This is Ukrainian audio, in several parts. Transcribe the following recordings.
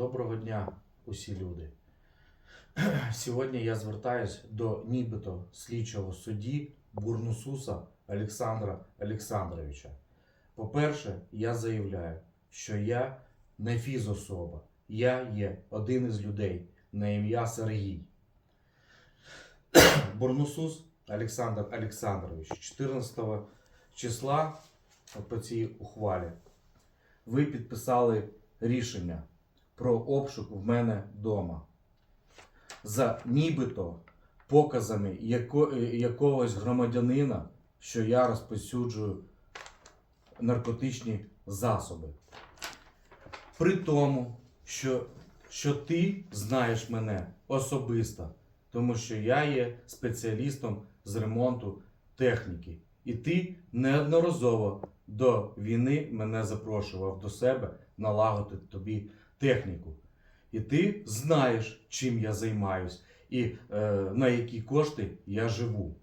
Доброго дня, усі люди. Сьогодні я звертаюсь до нібито слідчого судді Бурнусуса Олександра Олександровича. По-перше, я заявляю, що я не фізособа. Я є один із людей на ім'я Сергій. Бурнусус Олександр Олександрович 14 числа по цій ухвалі ви підписали рішення про обшук в мене вдома. За нібито показами яко, якогось громадянина, що я розповсюджую наркотичні засоби. При тому, що, що ти знаєш мене особисто, тому що я є спеціалістом з ремонту техніки. І ти неодноразово до війни мене запрошував до себе налагодити тобі техніку. І ти знаєш, чим я займаюсь і е, на які кошти я живу.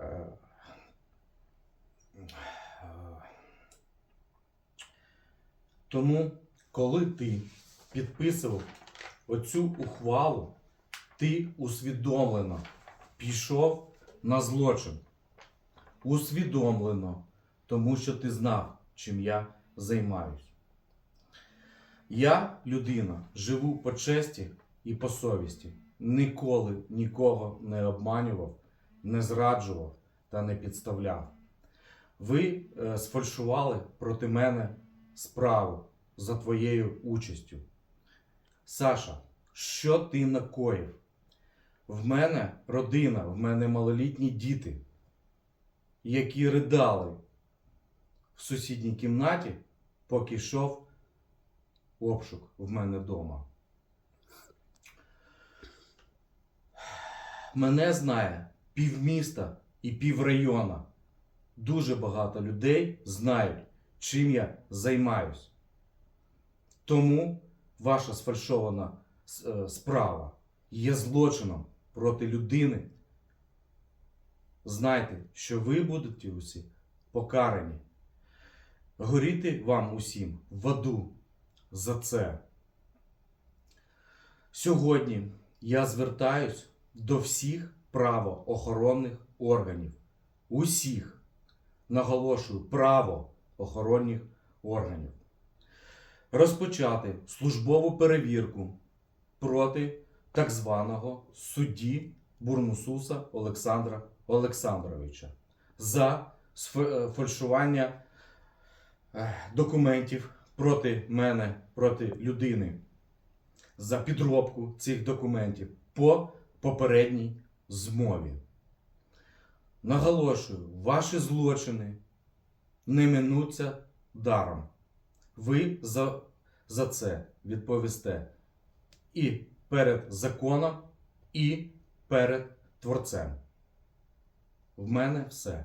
Е, тому, коли ти підписував оцю ухвалу, ти усвідомлено пішов на злочин. Усвідомлено, тому що ти знав, чим я займаюсь. Я, людина, живу по честі і по совісті. Ніколи нікого не обманював, не зраджував та не підставляв. Ви е, сфальшували проти мене справу за твоєю участю. Саша, що ти накоїв? В мене родина, в мене малолітні діти, які ридали в сусідній кімнаті, поки йшов обшук в мене вдома. Мене знає півміста і піврайона. Дуже багато людей знають, чим я займаюсь. Тому ваша сфальшована е, справа є злочином проти людини. Знайте, що ви будете усі покарані. Горіти вам усім в аду за це. Сьогодні я звертаюсь до всіх правоохоронних органів. Усіх наголошую правоохоронних органів. Розпочати службову перевірку проти так званого судді Бурнусуса Олександра Олександровича за е, фальшування е, документів проти мене, проти людини, за підробку цих документів по попередній змові. Наголошую, ваші злочини не минуться даром. Ви за, за це відповісте і перед законом, і перед Творцем. В мене все.